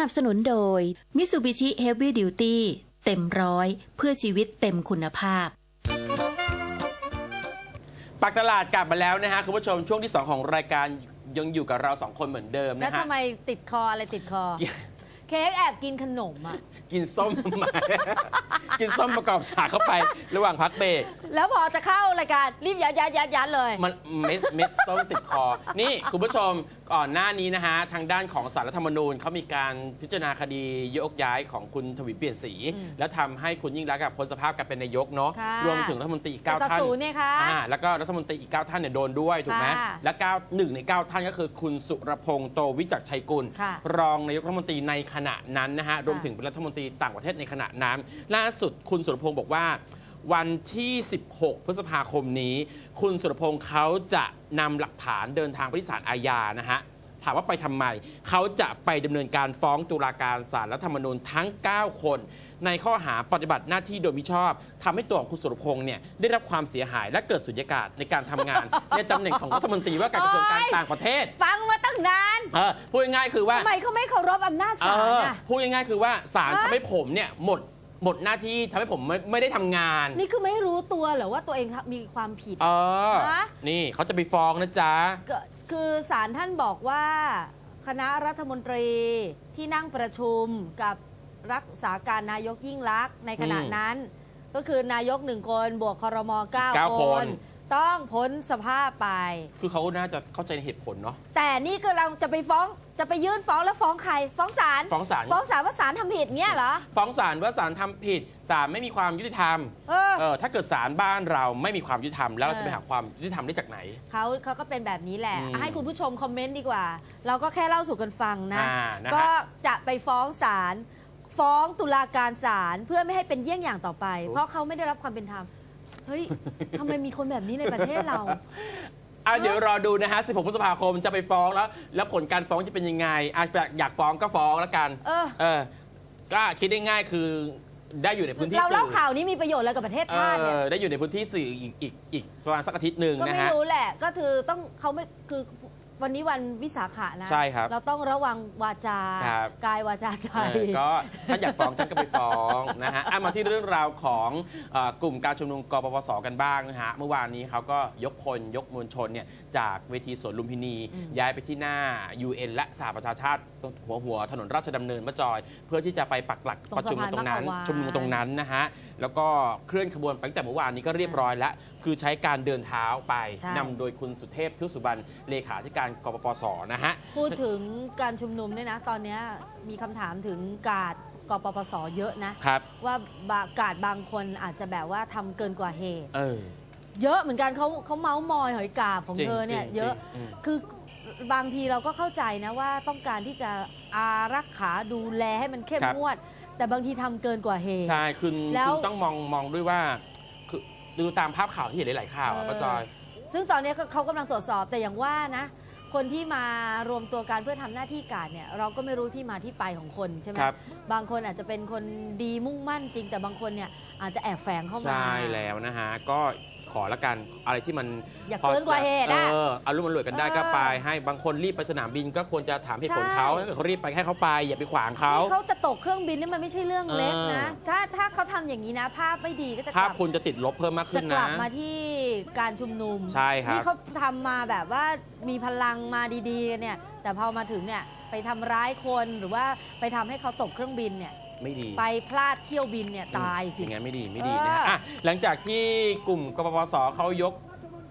นับสนุนโดย Mitsubishi Heavy Duty เต็มร้อยเพื่อชีวิตเต็มคุณภาพ ปักตลาดกลับมาแล้วนะฮะคุณผู้ชมช่วงที่ 2 ของรายการยังอยู่กับเราสองคนเหมือนเดิมแล้วนะฮะ ทำไมติดคออะไรติดคอ เค้กแอบกินขนมอะ กินส้มทำไมกินส้มประกอบฉากเข้าไป ระหว่างพักเบรกแล้วพอจะเข้ารายการรีบยัดยัดยัดยัดเลย มันเม็ดเม็ดส้มติดคอ นี่คุณผู้ชมก่อนหน้านี้นะฮะทางด้านของสารรัฐธรรมนูญเขามีการพิจารณาคดีโยกย้ายของคุณทวีเปลี่ยนสี แล้วทำให้คุณยิ่งรักษณ์กับพ้นสภาพการเป็นนายกเนาะค่ะรวมถึงรัฐมนตรีอีกแต่เก้าต่อท่านศูนย์เนี่ยค่ะอ่าแล้วก็รัฐมนตรีอีก9ท่านเนี่ยโดนด้วยถูกไหมค่ะและ9หนึ่งใน9ท่านก็คือคุณสุรพงษ์โตวิจักรชัยกุลค่ะรองนายกรัฐมนตรีในขณะนั้นนะฮะรวมถึงเป็นรัฐมนตรีต่างประเทศในขณะนั้นล่าสุดคุณสุรพงษ์บอกว่า วันที่ 16 พฤษภาคมนี้ คุณสุรพงษ์เขาจะนำหลักฐานเดินทางไปที่ศาลอาญานะฮะถามว่าไปทำไม เขาจะไปดำเนินการฟ้องตุลาการศาลรัฐธรรมนูญทั้ง 9 คน ในข้อหาปฏิบัติหน้าที่โดยมิชอบทำให้ตัวของคุณสุรพงษ์เนี่ยได้รับความเสียหายและเกิดสุญญากาศในการทำงาน ในตำแหน่งของรัฐมนตรีว่าการกระทรวงการโอ๊ยต่างประเทศ ฟังมาตั้งนานเออพูดง่ายๆคือว่าทำไมเขาไม่เคารพอำนาจเอศาลออะพูดง่ายๆคือว่าศาลฮะทำให้ผมเนี่ยหมด หมดหน้าที่ทำให้ผมไม่ไม่ได้ทำงาน นี่คือไม่รู้ตัวเหรอว่าตัวเองมีความผิด เออ ฮะ นี่เขาจะไปฟ้องนะจ๊ะ ก็คือศาลท่านบอกว่า คณะรัฐมนตรีที่นั่งประชุมกับรักษาการนายกยิ่งลักษณ์ในขณะอืมนั้น ก็คือนายกหนึ่งคนบวกคอรมอเก้าเก้าคคนนต้องพ้นสภาพไป คือเขาน่าจะเข้าใจในเหตุผลเนาะ แต่นี่ก็เราจะไปฟ้อง จะไปยื่นฟ้องแล้วฟ้องใคร ฟ้องศาลฟ้องศาล ฟ้องศาลว่าศาลทำผิดเงี้ยเหรอ ฟ้องศาลว่าศาลทำผิดศาลไม่มีความยุติธรรมเออ เออถ้าเกิดศาลบ้านเราไม่มีความยุติธรรมแล้วเราเออจะไปหาความยุติธรรมได้จากไหน เขาเขาก็เป็นแบบนี้แหละอืมให้คุณผู้ชมคอมเมนต์ดีกว่า เราก็แค่เล่าสู่กันฟังนะ อ่านะฮะ ก็จะไปฟ้องศาลฟ้องตุลาการศาลเพื่อไม่ให้เป็นเยี่ยงอย่างต่อไป เพราะเขาไม่ได้รับความเป็นธรรมเฮ้ยทำไมมีคนแบบนี้ในประเทศเรา อะเดี๋ยวรอดูนะฮะ 16 พฤษภาคมจะไปฟ้องแล้ว แล้วผลการฟ้องจะเป็นยังไงอะอยากฟ้องก็ฟ้องแล้วกัน เออ เออ ก็คิดได้ง่ายคือได้อยู่ในพื้นที่เราสื่เล่าอข่าวนี้มีประโยชน์อะไรกับประเทศเอชาติเนี่ยอได้อยู่ในพื้นที่สื่ออีกอีกอีกประมาณสักอาทิตย์หนึ่งก็นะไม่ฮะ รู้แหละ ก็คือต้องเขาไม่คือ วันนี้วันวิสาขะนะใช่ครับเราต้องระวังวาจา ครับ กายวาจาใจ เออก็ถ้าอยากฟ้องท่านก็ไปฟ้องนะฮะอะมาที่เรื่องราวของเอ่อกลุ่มการชุมนุมกปปสกันบ้างนะฮะเมื่อวานนี้เขาก็ยกพลยกมวลชนเนี่ยจากเวทีสวนลุมพินีย้ายไปที่หน้า UN และสหประชาชาติตรงหัวหัวถนนราชดำเนินมะจอย เพื่อที่จะไปปักหลักตรงประชุมกันตรงนั้นสะพานมะขวานชุมนุมตรงนั้นนะฮะแล้วก็เคลื่อนขบวนไปตั้งแต่เมื่อวานนี้ก็เรียบร้อยแล้ว คือใช้การเดินเท้าไปใช่ นำโดยคุณสุเทพเทือกสุบรรณเลขาธิการกปปสนะฮะ พูดถึงการชุมนุมเนี่ยนะ ตอนเนี้ยมีคำถามถึงการกปปสเยอะนะครับ ว่าบากาดบางคนอาจจะแบบว่าทำเกินกว่าเหตุ เออ เยอะเหมือนกันเขาเขาเมาส์มอยหอยกาบของจริงเธอเนี่ยจริงเยอะ จริงอืม คือบางทีเราก็เข้าใจนะว่าต้องการที่จะอารักขาดูแลให้มันเข้มครับ งวด แต่บางทีทำเกินกว่าเหตุ ใช่คุณแล้ว คุณต้องมองมองด้วยว่าคือดูตามภาพข่าวที่เห็นหลาย ๆ ข่าวอะเออป้าจอย ซึ่งตอนนี้ก็เขากำลังตรวจสอบแต่อย่างว่านะ คนที่มารวมตัวกันเพื่อทำหน้าที่การเนี่ยเราก็ไม่รู้ที่มาที่ไปของคนใช่ไหมครับบางคนอาจจะเป็นคนดีมุ่งมั่นจริง แต่บางคนเนี่ยอาจจะแอบแฝงเข้ามา ใช่แล้วนะฮะก็ ขอละกันอะไรที่มันอย่าพเกินกว่าเหตุเออะอเอารุ่มมันรวยกันได้เออก็ไปให้บางคนรีบไปสนามบินก็ควรจะถามเหตุผลใช่เขาถ้าเกิดเขารีบไปให้เขาไป อย่าไปขวางเขา ที่เขาจะตกเครื่องบินนี่มันไม่ใช่เรื่องเล็กนะ เออ ถ้าถ้าเขาทำอย่างนี้นะ ภาพไม่ดีก็จะกภาพลับคุณจะติดลบเพิ่มมากจะขึ้นกลันะ บมาที่การชุมนุมใช่ครับ นี่เขาทำมาแบบว่ามีพลังมาดีๆเนี่ย แต่พอมาถึงเนี่ยไปทำร้ายคนหรือว่าไปทำให้เขาตกเครื่องบินเนี่ย ไม่ดีไปพลาดเที่ยวบินเนี่ยตายสิ อย่างงั้นไม่ดีไม่ดีเออนะฮะอะหลังจากที่กลุ่มกปปสเขายก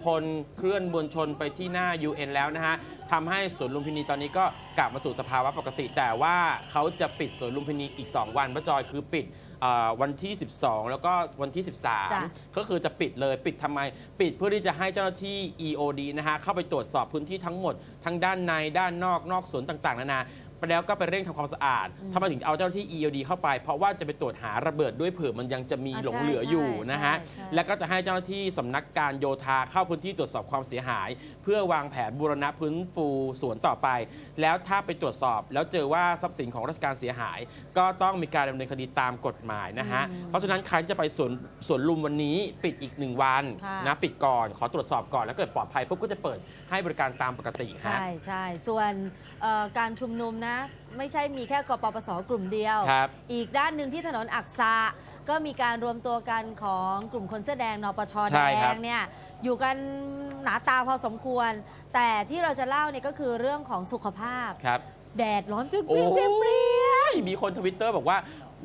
พลเคลื่อนมวลชนไปที่หน้า UN แล้วนะฮะทำให้สวนลุมพินีตอนนี้ก็กลับมาสู่สภาวะปกติ แต่ว่าเขาจะปิดสวนลุมพินีอีก 2 วันป้าจอยคือปิดอ่าวันที่ 12 แล้วก็วันที่ จ้ะ 13 ก็คือจะปิดเลยปิดทำไม ปิดเพื่อที่จะให้เจ้าหน้าที่ EOD นะฮะเข้าไปตรวจสอบพื้นที่ทั้งหมด ทั้งด้านในด้านนอกนอกสวนต่างๆนานา แล้วก็ไปเร่งทำความสะอาดทำไมถึงเอาเจ้าหน้าที่ EOD เข้าไป เพราะว่าจะไปตรวจหาระเบิดด้วยเผื่อมันยังจะมีอ่าหลงเหลืออยู่ใช่นะฮะใช่ใช่แล้วก็จะให้เจ้าหน้าที่สำนักการโยธาเข้าพื้นที่ตรวจสอบความเสียหาย เพื่อวางแผนบูรณะพื้นฟูสวนต่อไป แล้วถ้าไปตรวจสอบ แล้วเจอว่าทรัพย์สินของราชการเสียหาย ก็ต้องมีการดำเนินคดีตามกฎหมายนะฮะ เพราะฉะนั้นใครที่จะไปสวนสวนลุมวันนี้ปิดอีกหนึ่งวันค่ะ นะปิดก่อนขอตรวจสอบก่อนแล้วเกิดปลอดภัยปุ๊บก็จะเปิดให้บริการตามปกติฮะ ใช่ใช่ส่วนเอ่อการชุมนุมนะไม่ใช่มีแค่กปปสกลุ่มเดียว ครับ อีกด้านหนึ่งที่ถนนอักษะก็มีการรวมตัวกันของกลุ่มคนเสื้อแดงนปชใช่แดครับ งเนี่ยอยู่กันหนาตาพอสมควร แต่ที่เราจะเล่าเนี่ยก็คือเรื่องของสุขภาพ ครับ แดดร้อนเปรี้ยโอ้วๆเปรี้ยวๆเปรี้ยวยมีคนทวิตเตอร์บอกว่า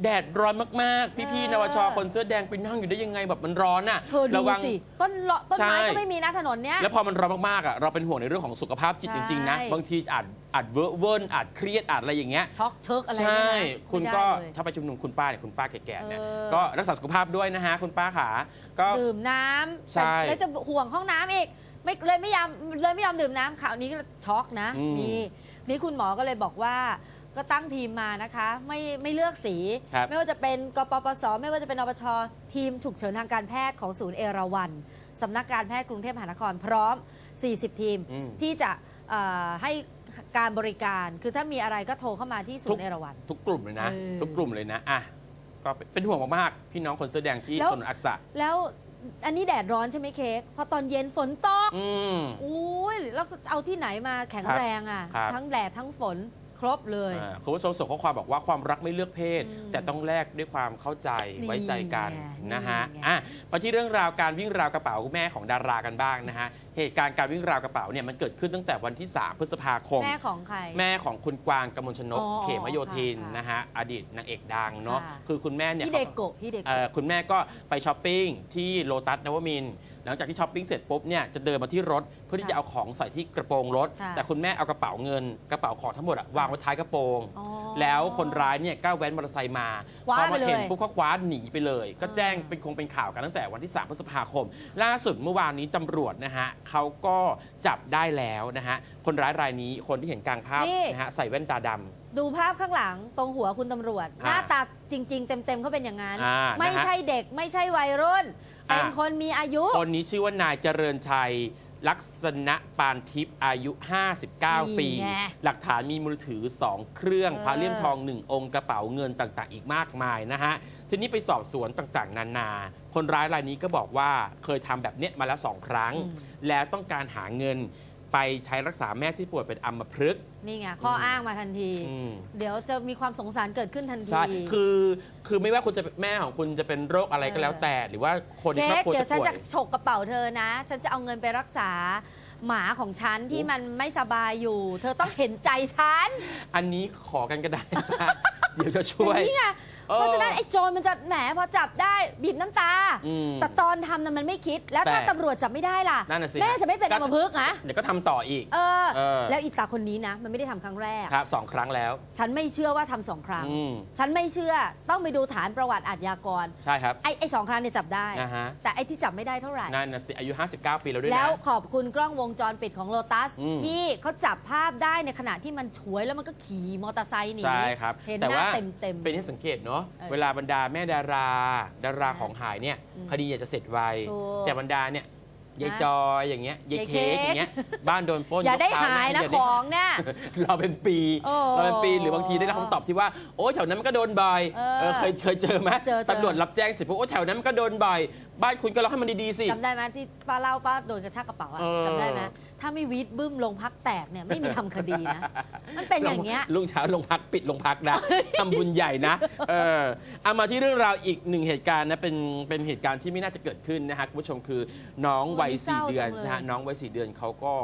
แดดร้อนมาก ๆ พี่ เออ ๆนวชคนเสื้อแดงไปนั่งอยู่ได้ยังไงแบบมันร้อนน่ะ ๆเธอดูระวัง สิ ต้นเลาะต้นไม้ใช่ ก็ไม่มีนะถนนเนี้ย แล้วพอมันร้อนมากๆอะเราเป็นห่วงในเรื่องของสุขภาพจิตใช่ จริง ๆ นะ บางทีอาจ อาจเวอร์เวิร์นอาจเครียดอาจอะไรอย่างเงี้ย ช็อกเชิกอะไรใช่ เนี่ยนะคุณไม่ก็ได้เลย ถ้าไปชุมนุมคุณป้าเนี่ยคุณป้าแก่ๆเนี่ยเออ ก็รักษาสุขภาพด้วยนะฮะคุณป้าขาก็ ดื่มน้ำใช่แต่แล้วจะห่วงห้องน้ำอีกไม่เลยไม่ยอมเลยไม่ยอมดื่มน้ำข่าวนี้ก็ช็อกนะอืมมีนี่คุณหมอก็เลยบอกว่า ก็ตั้งทีมมานะคะ ไม่ไม่เลือกสี ครับ ไม่ว่าจะเป็นกปปส ไม่ว่าจะเป็นนปชทีมฉุกเฉินทางการแพทย์ของศูนย์เอราวันสำนักการแพทย์กรุงเทพมหานครพร้อม 40 ทีม อืม ที่จะเอ่อให้ การบริการ คือถ้ามีอะไรก็โทรเข้ามาที่ศูนย์เอราวันทุกกลุ่มเลยนะ เออ ทุกกลุ่มเลยนะอะก็เป็นห่วงมากๆพี่น้องคนเสื้อแดงที่แล้วถนนอักษะแล้วอันนี้แดดร้อนใช่ไหมเค้กพอตอนเย็นฝนตกอืม อุ้ยแล้วเอาที่ไหนมาแข็งแรงอะ ครับ ทั้งแดดทั้งฝน ครบเลย อ่าคุณผู้ชมส่งข้อความบอกว่าความรักไม่เลือกเพศ อืมแต่ต้องแลกด้วยความเข้าใจนี่ไว้ใจกันไงนะฮะนี่ไง อะมาที่เรื่องราวการวิ่งราวกระเป๋าแม่ของดารากันบ้างนะฮะเหตุการณ์การวิ่งราวกระเป๋าเนี่ยมันเกิดขึ้นตั้งแต่วันที่ 3 พฤษภาคม แม่ของใคร แม่ของคุณกวางกมลชนก อ๋อเขมโยธินค่ะนะฮะอดีตนางเอกดังเนาะค่ะ คือคุณแม่เนี่ยพี่เดโกะพี่เดเอ่โกะอคุณแม่ก็ไปช้อปปิ้งที่โลตัสนวมินทร์ หลังจากที่ช้อปปิ้งเสร็จปุ๊บเนี่ยจะเดินมาที่รถเพื่อที่ค่ะจะเอาของใส่ที่กระโปรงรถ ค่ะ แต่คุณแม่เอากระเป๋าเงิน กระเป๋าของทั้งหมดอะวางไว้ท้ายกระโปรง อ๋อ แล้วคนร้ายเนี่ยก็แว้นมอเตอร์ไซค์มาคว้าพอไปมาเลยเห็นปุ๊บก็คว้าหนีไปเลย ก็อ่าแจ้งเป็นคงเป็นข่าวกันตั้งแต่วันที่ 3 พฤษภาคม ล่าสุดเมื่อวานนี้ตำรวจนะฮะเขาก็จับได้แล้วนะฮะคนร้ายรายนี้คนที่เห็นกลางภาพนะฮะใส่แว่นตาดำดูภาพข้างหลังตรงหัวคุณตำรวจอ่าหน้าตาจริง ๆ เต็ม ๆเขาเป็นอย่างนั้น อ่าไม่นะฮะใช่เด็กไม่ใช่วัยรุ่นอ่า เป็นคนมีอายุ คนนี้ชื่อว่านายเจริญชัย ลักษณะปานทิพย์อายุ 59 ปี นี่ไงหลักฐานมีมือถือ 2 เครื่อง เออ พระเลี่ยมทอง 1 องค์กระเป๋าเงินต่างๆ อีกมากมายนะฮะ ทีนี้ไปสอบสวนต่างๆ นานา คนร้ายรายนี้ก็บอกว่าเคยทำแบบเนี้ยมาแล้วสองครั้ง แล้วต้องการหาเงิน ไปใช้รักษาแม่ที่ป่วยเป็นอัมพฤกษ์ นี่ไงข้ออ้างมาทันที อืม เดี๋ยวจะมีความสงสารเกิดขึ้นทันที ใช่ คือ คือไม่ว่าคุณจะเป็นแม่ของคุณจะเป็นโรคอะไรก็แล้วแต่ หรือว่าคนในเค้ครอบครัวกเดี๋ยวจะฉันป่วจะย ฉกกระเป๋าเธอนะ ฉันจะเอาเงินไปรักษาหมาของฉันที่มันไม่สบายอยู่ เธอต้องเห็นใจฉัน อันนี้ขอกันก็ได้นะ เดี๋ยวจะช่วย นี่ไงเออเพราะฉะนั้นไอ้โจรมันจะแหมพอจับได้บีบน้ำตา อืมแต่ตอนทำน่ะมันไม่คิดแล้วถ้าแต่ตำรวจจับไม่ได้ล่ะนั่นน่ะสิแม่จะไม่เป็นก็ อัมพฤกษ์นะเดี๋ยวก็ทำต่ออีก เออ เออ แล้วอีตาคนนี้นะ มันไม่ได้ทำครั้งแรก ครับสองครั้งแล้ว ฉันไม่เชื่อว่าทำสองครั้ง อืม ฉันไม่เชื่อต้องไปดูฐานประวัติอาชญากร ใช่ครับ ไอ้ไอ้สองครั้งเนี่ยจับได้นะฮะ แต่ไอ้ที่จับไม่ได้เท่าไหร่ นั่นนะสิอายุ 59 ปีแล้วด้วยนะ แล้วขอบคุณกล้องวงจรปิดของโลตัสอืม ที่เขาจับภาพได้ในขณะที่มันฉวยแล้วมันก็ขี่มอเตอร์ไซค์หนีใช่ครับ เห็นแต่หน้าว่าเต็มเต็มๆเป็นที่สังเกตเนาะเออเวลาบรรดาแม่ดารา ดาราของหายเนี่ยอืมคดีอยากจะเสร็จไวถูกแต่บรรดาเนี่ยยายนะจอยอย่างเงี้ยยายยายเค้กเค้กอย่างเงี้ยบ้านโดนปล้นอย่าได้กเท้หายนะอย่ขได้ องเนี่ยรอเป็นปีโอ้รอเป็นปีหรือบางทีได้รับคำตอบที่ว่าโอ้แถวนั้นมันก็โดนบ่อยเออเออเคยเคยเจอไหมเจอเจอ ตำรวจรับแจ้งเสร็จปุ๊บโอ้แถวนั้นมันก็โดนบ่อย บ้านคุณก็ล็อกให้มันดีๆสิ จำได้ไหมที่ป้าเล่าป้าโดนกระชากกระเป๋าอะเออจำได้ไหม ถ้าไม่วีดบึ้มลงพักแตกเนี่ยไม่มีทำคดีนะ มันเป็นอย่างเงี้ย ลุงเช้าลงพักปิดลงพักนะ ทำบุญใหญ่นะ เออเอามาที่เรื่องราวอีกหนึ่งเหตุการณ์นะเป็นเป็นเหตุการณ์ที่ไม่น่าจะเกิดขึ้นนะฮะคุณผู้ชมคือน้องวัยโอ้ยสี่เศร้าเดือนจังเลยใช่ฮะน้องวัยสี่เดือนเขาก็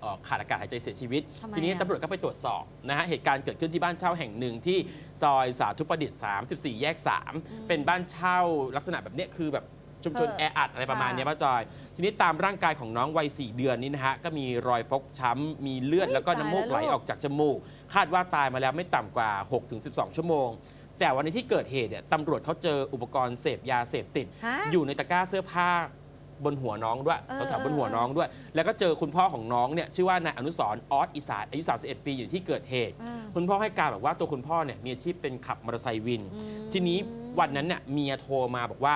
เอ่อขาดอากาศหายใจเสียชีวิต ทำไมทีนี้อะ ตำรวจก็ไปตรวจสอบนะฮะเหตุการณ์เกิดขึ้นที่บ้านเช่าแห่งหนึ่งที่ซอยสาธุประดิษฐ์ 34 แยก 3 เป็นบ้านเช่าลักษณะแบบเนี้ยคือแบบ ชุมชนเออแออัดอะไรประมาณค่ะเนี้ยป้าจอย ทีนี้ตามร่างกายของน้องวัย4เดือนนี้นะฮะก็มีรอยฟกช้ำมีเลือดเฮ้ยแล้วก็ตายน้ำมูกไหลแล้วลูกออกจากจมูก คาดว่าตายมาแล้วไม่ต่ำกว่า 6-12 ชั่วโมง แต่วันนี้ที่เกิดเหตุเนี่ยตำรวจเขาเจออุปกรณ์เสพยาเสพติด ฮะอยู่ในตะกร้าเสื้อผ้าบนหัวน้องด้วยเออ แถวๆบนหัวน้องด้วย แล้วก็เจอคุณพ่อของน้องเนี่ยชื่อว่านายอนุสรณ์ออสอีสานอายุ 31 ปีอยู่ที่เกิดเหตุ อ่า คุณพ่อให้การบอกว่าตัวคุณพ่อเนี่ยมีอาชีพเป็นขับมอเตอร์ไซค์วินอืมทีนี้วันนั้นเนี่ยเมียโทรมาบอกว่า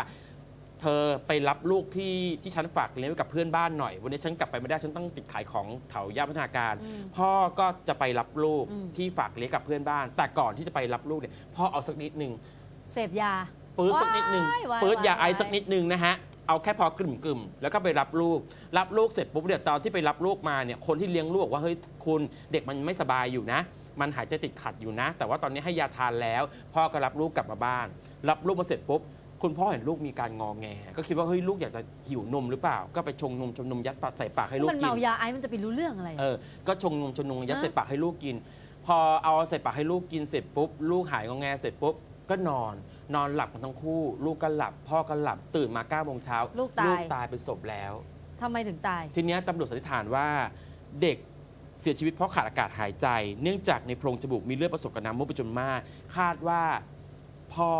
เธอไปรับลูกที่ที่ฉันฝากเลี้ยงไว้กับเพื่อนบ้านหน่อย วันนี้ฉันกลับไปไม่ได้ฉันต้องติดขายของแถวย่านพัฒนาการ อืมพ่อก็จะไปรับลูกอืม ที่ฝากเลี้ยงกับเพื่อนบ้าน แต่ก่อนที่จะไปรับลูกเนี่ยพ่อเอาสักนิดหนึ่งเสพยาปื๊ดสักนิดหนึ่งว้ายว้ายปื๊ดยาว้ายไอซ์สักนิดหนึ่งนะฮะเอาแค่พอกลุ่มกลุ่มๆแล้วก็ไปรับลูก รับลูกเสร็จปุ๊บเดี๋ยวตอนที่ไปรับลูกมาเนี่ยคนที่เลี้ยงลูกบอกว่าเฮ้ยคุณเด็กมันไม่สบายอยู่นะ มันหายใจติดขัดอยู่นะ แต่ว่าตอนนี้ให้ยาทานแล้ว พ่อก็รับลูกกลับมาบ้าน รับลูกมาเสร็จปุ๊บ คุณพ่อเห็นลูกมีการงอแง ก็คิดว่าเฮ้ยลูกอยากจะหิวนมหรือเปล่า ก็ไปชงนมชงนมยัดปากใส่ปากให้ลูกมันกิเมานยาไอซ์มันจะไปรู้เรื่องอะไร เออ ก็ชงนมชงนมยัดฮะ ใส่ปากให้ลูกกิน พอเอาใส่ปากให้ลูกกินเสร็จปุ๊บ ลูกหายงอแงเสร็จปุ๊บ ก็นอน นอนหลับกันทั้งคู่ ลูกก็หลับ พ่อก็หลับ ตื่นมา9ก้าโมงเช้าลูกตายลูกตายเป็นศพแล้ว ทำไมถึงตาย ทีเนี้ยตำรวจสันนิษฐานว่าเด็กเสียชีวิตเพราะขาดอากาศหายใจ เนื่องจากในโพรงจมูกมีเลือดผสมกับน้ำมูกเป็นจำนวนมาก คาดว่า พ่อ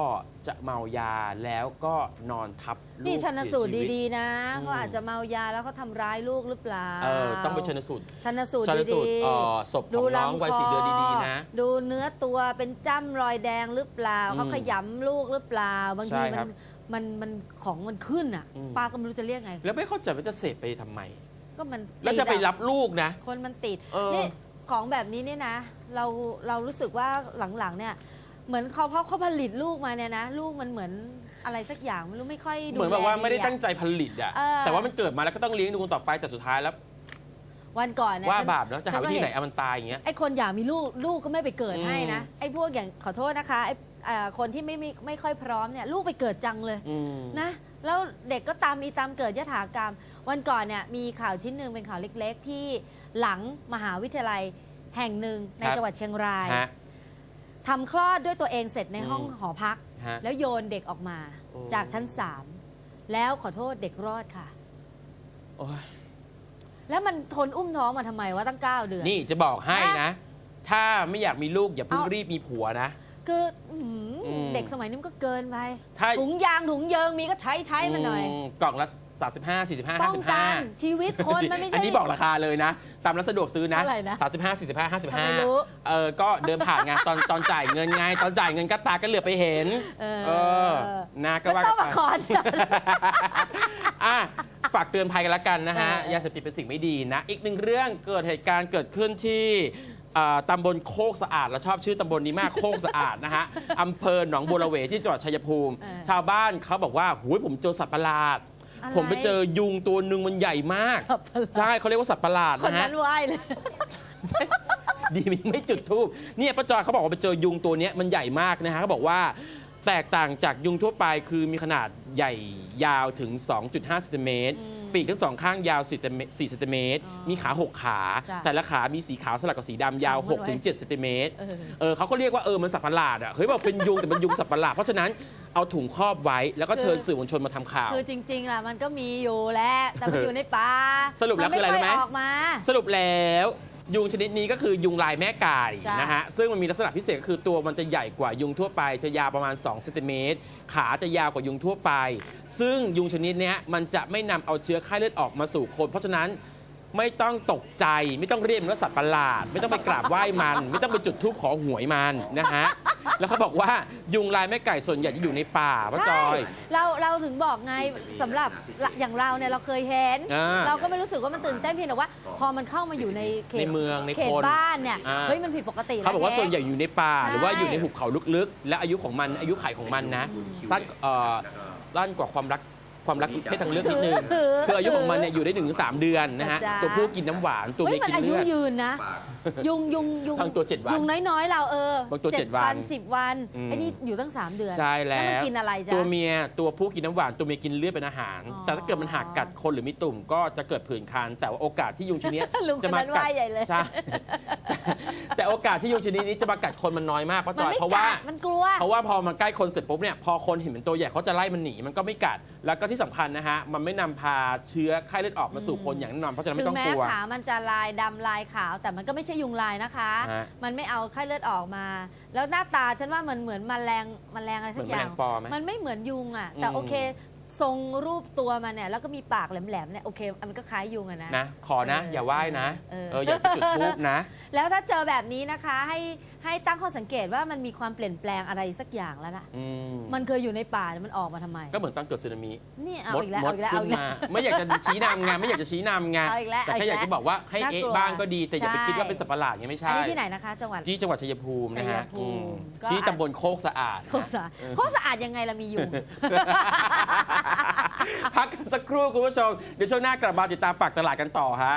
จะเมายาแล้วก็นอนทับลูกนี่ชนสูตรเสียชีวิตดีๆนะอืม เขาอาจจะเมายาแล้วเขาทำร้ายลูกหรือเปล่าเออต้องไปชนสูตรชันสูตรชันสูดีตรเอ่อศพของดูน้องลำวัยคสี่อเดือนดีๆนะ ดูเนื้อตัวเป็นจ้ำรอยแดงหรือเปล่าอืมเขาขยำลูกหรือเปล่า บางทีใช่มัครันบมันมันของมันขึ้นอะอืม ป้าก็ไม่รู้จะเรียกไง แล้วไม่เข้าใจว่าจะเสพไปทำไม ก็มันแล้วจะไปติดอ รับลูกนะ คนมันติดเออนี่ของแบบนี้เนี่ยนะ เราเรารู้สึกว่าหลังๆเนี่ย เหมือนเขาเขาเขาผลิตลูกมาเนี่ยนะ ลูกมันเหมือนอะไรสักอย่างไม่รู้ไม่ค่อยดูเหมือนแบบว่าไม่ได้อะตั้งใจผลิตอะเออ แต่ว่ามันเกิดมาแล้วก็ต้องเลี้ยงดูกันต่อไปแต่สุดท้ายแล้ววันก่อนเนี่ยว่าฉันบาปเนาะจะหาฉันวิก็ธีเห็นไหนเอามันตายอย่างเงี้ย ไอ้คนอยากมีลูกลูกก็ไม่ไปเกิดอืมให้นะ ไอ้พวกอย่างขอโทษนะคะไอ้เอ่อคนที่ไม่ไม่ไม่ค่อยพร้อมเนี่ยลูกไปเกิดจังเลย อืม นะแล้วเด็กก็ตามมีตามเกิดยถากรรม วันก่อนเนี่ยมีข่าวชิ้นหนึ่งเป็นข่าวเล็ก ๆ ที่หลังมหาวิทยาลัยแห่งหนึ่งในครับ จังหวัดเชียงราย ฮะ ทำคลอดด้วยตัวเองเสร็จในห้องอืมหอพัก ฮะแล้วโยนเด็กออกมาโอ้ จากชั้นสามแล้วขอโทษเด็กรอดค่ะ โอ้ยแล้วมันทนอุ้มท้องมาทำไมว่าตั้งเก้าเดือน นี่จะบอกให้นะ ถ้าไม่อยากมีลูกอย่าเพิ่งเอารีบมีผัวนะ คืออื้อหืออมเด็กสมัยนี้มันก็เกินไปถ้า ถุงยางถุงเยิงมีก็ใช้ใช้มันหน่อย มกล่องละ 35 45 ป้องกัน 55 ชีวิตคนมันไม่อัใช่นนี้บอกราคาเลยนะ ตามร้านสะดวกซื้อนะ เท่าไหร่นะ35 45 ทำไมรู้55 เออ ก็เดินผ่านไงตอนตอนจ่ายเงินไง ตอนจ่ายเงินก็ตาก็เหลือบไปเห็น เออ เออนะก็ไม่ว่าต้กัองนไปมาขอฉันอะฝากเตือนภัยกันละกันนะฮะเออเออ ยาเสพติดเป็นสิ่งไม่ดีนะ อีกหนึ่งเรื่องเกิดเหตุการณ์เกิดขึ้นที่อ่าตำบลโคกสะอาดเราชอบชื่อตำบลนี้มาก โคกสะอาดนะฮะอำเภอหนองบัวระเวที่จังหวัดชัยภูมิ เออ ชาวบ้านเขาบอกว่าหูยผมเจอสัตว์ประหลาด อะไรผมไปเจอยุงตัวหนึ่งมันใหญ่มาก สับปะรดใช่เขาเรียกว่าสัตว์ประหลาดคนนะฮะนั้นไหว้เลย ดีมีไม่จุดทูบเนี่ยป้าจอยเขาบอกว่าไปเจอยุงตัวเนี้ยมันใหญ่มากนะฮะเขาบอกว่าแตกต่างจากยุงทั่วไปคือมีขนาดใหญ่ยาวถึง 2.5เซนติเมตร ปีกทั้งสองข้างยาว4เซนติเมตรอ๋อมีขา 6 ขา จ้ะแต่ละขามีสีขาวสลับกับสีดำยาวเอาไว้6ถึง7เซนติเมตร เออ เออเขาก็เรียกว่าเออมันสัตว์ประหลาดอะ เฮ้ยบอกเป็นยุงแต่เป็นยุงสัตว์ประหลาด เพราะฉะนั้นเอาถุงครอบไว้แล้วก็เชิญสื่อมวลชนมาทำข่าว คือจริงๆล่ะมันก็มีอยู่แหละแต่มันอยู่ในป่าสรุปแล้วคืออะไรรู้ไหมนม่ยออกมา สรุปแล้ว ยุงชนิดนี้ก็คือยุงลายแม่ไก่จ้ะ นะฮะซึ่งมันมีลักษณะพิเศษก็คือตัวมันจะใหญ่กว่ายุงทั่วไป จะยาวประมาณ2เซนติเมตรขาจะยาวกว่ายุงทั่วไป ซึ่งยุงชนิดเนี้ยมันจะไม่นำเอาเชื้อไข้เลือดออกมาสู่คน เพราะฉะนั้นไม่ต้องตกใจไม่ต้องเรียกมันว่าสัตว์ประหลาด ไม่ต้องไปกราบไหว้มัน ไม่ต้องไปจุดธูปขอหวยมันนะฮะ แล้วเขาบอกว่ายุงลายแม่ไก่ส่วนใหญ่จะอยู่ในป่าพ่อจอย เราเราถึงบอกไงสำหรับอย่างเราเนี่ยเราเคยเห็น อ่าเราก็ไม่รู้สึกว่ามันตื่นเต้นเพียงแต่ว่า พอมันเข้ามาอยู่ในเขตในเมืองในเขตคนบ้านเนี่ยอ่า เฮ้ยมันผิดปกติเขาบอกว่าแล้ ส่วนใหญ่อยู่ในป่า ใช่ หรือว่าอยู่ในหุบเขาลึกๆ และอายุของมันอายุขัยของมันนะสั้นเอ่อสั้นกว่าความรัก ความรักเพศทางเลือกนิดนึงคืออายุของมันเนี่ยอยู่ได้หนึ่งถึงสามเดือนนะฮะจ้าตัวผู้กินน้ำหวานตัวเฮ้ยเมียมันกินอายุเลือด ยืนนะ ยุงยุงยุงบางตัวเจ็ดวันยุงน้อยๆเราเออบางตัวเจ็ดวันสิบวันอืม ไอ้นี่อยู่ตั้งสามเดือนใช่แล้วมันกินอะไรจ๊ะ ตัวเมียตัวผู้กินน้ำหวานตัวเมียกินเลือดเป็นอาหาร อ๋อแต่ถ้าเกิดมันหักกัดคนหรือมีตุ่มก็จะเกิดผื่นคันแต่ว่าโอกาสที่ยุงชนิด ลุงจะคนมานั้นกัดว่าใหญ่เลยใช่แต่โอกาสที่ยุงชนิดนี้จะมากัดคนมันน้อยมากเพราะมัจนอยไม่เพราะว่า กัดมันกลัว เพราะว่าพอมันใกล้คนเสร็จปุ๊บเนี่ยพอคนเห็นเป็นตัวใหญ่เขาจะไล่มันหนีมันก็ไม่กัด แล้วก็ที่สำคัญนะฮะ มันไม่นำพาเชื้อไข้เลือดออกมาสู่คนอย่างแน่นอนเพราะฉะนั้นถึไม่งต้องแม้กลัว ขามันจะลายดำลายขาว แต่มันก็ไม่ใช่ยุงลายนะคะ ฮะมันไม่เอาไข้เลือดออกมา แล้วหน้าตาฉันว่ามันเหมือนแมลงแมลงอะไรสักอย่างเหมือนแมลงปอไหมมันไม่เหมือนยุงอะ แต่อืม โอเค ทรงรูปตัวมันเนี่ยแล้วก็มีปากแหลมๆเนี่ยโอเค มันก็คล้ายยุงอะนะ นะ ขอนะเอออย่าไหว้นะเออ เอออย่าไปจุดทูบนะ แล้วถ้าเจอแบบนี้นะคะให้ให้ตั้งข้อสังเกตว่ามันมีความเปลี่ยนแปลงอะไรสักอย่างแล้วล่ะอืมมันเคยอยู่ในป่าเนี่ยมันออกมาทำไมก็เหมือนตอนเกิดสึนามินี่เอามดอีกแล้วมเอาดอีกแล้วขึ้เอานอีกแล้วมาไม่อยากจะชี้นำไงไม่อยากจะชี้นำไงเอาอีกแล้วแต่แค่อยากจะบอกว่าให้น่ากลัว เอ๊ะบ้างก็ดีแต่อย่าไปใช่คิดว่าเป็นสัตว์ประหลาดไงไม่อันใช่ นี้ที่ไหนนะคะ จังหวัด ที่จังหวัดชัยภูมินะฮะชัยภูมิอืมก็ ที่ตำบลโคกสะอาดโคตรสะอาดโคตรสะอาดยังไงละมียุงพักกันสักครู่คุณผู้ชม เดี๋ยวช่วงหน้ากลับมาติดตามปากตลาดกันต่อฮะ